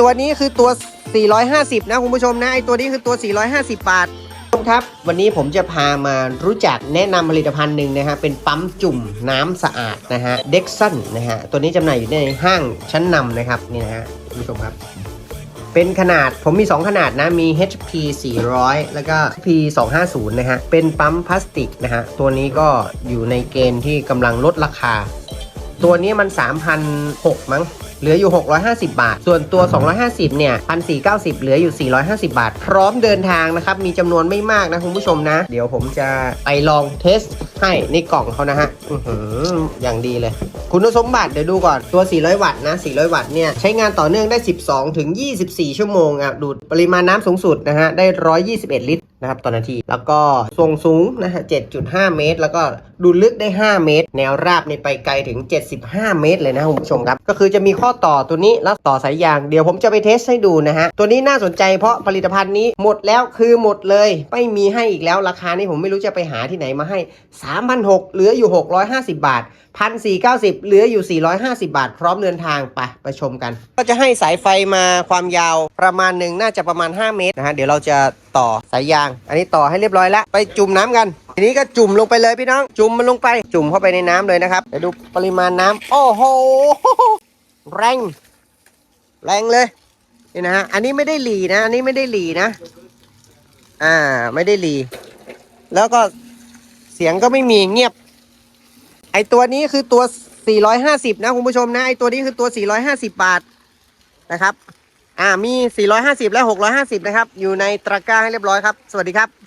ตัวนี้คือตัว 450 นะคุณผู้ชมนะ ไอตัวนี้คือตัว 450 บาทครับ วันนี้ผมจะพามารู้จักแนะนำผลิตภัณฑ์หนึ่งนะฮะ เป็นปั๊มจุ่มน้ำสะอาดนะฮะ เด็กซันนะฮะ ตัวนี้จำหน่ายอยู่ในห้างชั้นนำนะครับ นี่นะฮะคุณผู้ชมครับ เป็นขนาด ผมมี 2 ขนาดนะ มี HP 400 แล้วก็ HP 250 นะฮะ เป็นปั๊มพลาสติกนะฮะ ตัวนี้ก็อยู่ในเกณฑ์ที่กำลังลดราคา ตัวนี้มัน 3,006มั้ง เหลืออยู่ 650 บาท ส่วนตัว 250 เนี่ย 1,490 เหลืออยู่ 450 บาท พร้อมเดินทางนะครับ มีจำนวนไม่มากนะคุณผู้ชมนะ เดี๋ยวผมจะไปลองเทสให้ในกล่องเขานะฮะออย่างดีเลย คุณสมบัติเดี๋ยวดูก่อน ตัว 400 วัตต์นะ 400 วัตต์เนี่ย ใช้งานต่อเนื่องได้ 12 ถึง 24 ชั่วโมงอะดูดปริมาณน้ำสูงสุดนะฮะ ได้ 121 ลิตร นะครับต่อนาที แล้วก็ทรงสูงนะฮะ 7.5 เมตร แล้วก็ดูลึกได้ 5 เมตร แนวราบในไปไกลถึง 75 เมตรเลยนะคุณผู้ชมครับ ก็คือจะมีข้อต่อตัวนี้แล้วต่อสายยาง เดี๋ยวผมจะไปเทสให้ดูนะฮะ ตัวนี้น่าสนใจเพราะผลิตภัณฑ์นี้หมดแล้วคือหมดเลย ไม่มีให้อีกแล้วราคานี้ผมไม่รู้จะไปหาที่ไหนมาให้ 3,600เหลืออยู่ 650 บาท 1,490 เหลืออยู่ 450 บาท พร้อมเดินทางไปไปชมกัน ก็จะให้สายไฟมาความยาวประมาณหนึ่งน่าจะประมาณ 5 เมตรนะฮะเดี๋ยวเราจะ ต่อสายยาง อันนี้ต่อให้เรียบร้อยแล้วไปจุ่มน้ำกัน ทีนี้ก็จุ่มลงไปเลยพี่น้อง จุ่มมันลงไป จุ่มเข้าไปในน้ำเลยนะครับเดี๋ยวดูปริมาณน้ำโอ้โห แรง แรงเลยนี่นะฮะ อันนี้ไม่ได้หลีนะ อันนี้ไม่ได้หลีนะ อ่า ไม่ได้หลี แล้วก็เสียงก็ไม่มีเงียบ ไอตัวนี้คือตัว 450 นะคุณผู้ชมนะ ไอตัวนี้คือตัว 450 บาทนะครับ อ่ามี 450 และ 650 นะครับ อยู่ในตะกร้าให้เรียบร้อยครับ สวัสดีครับ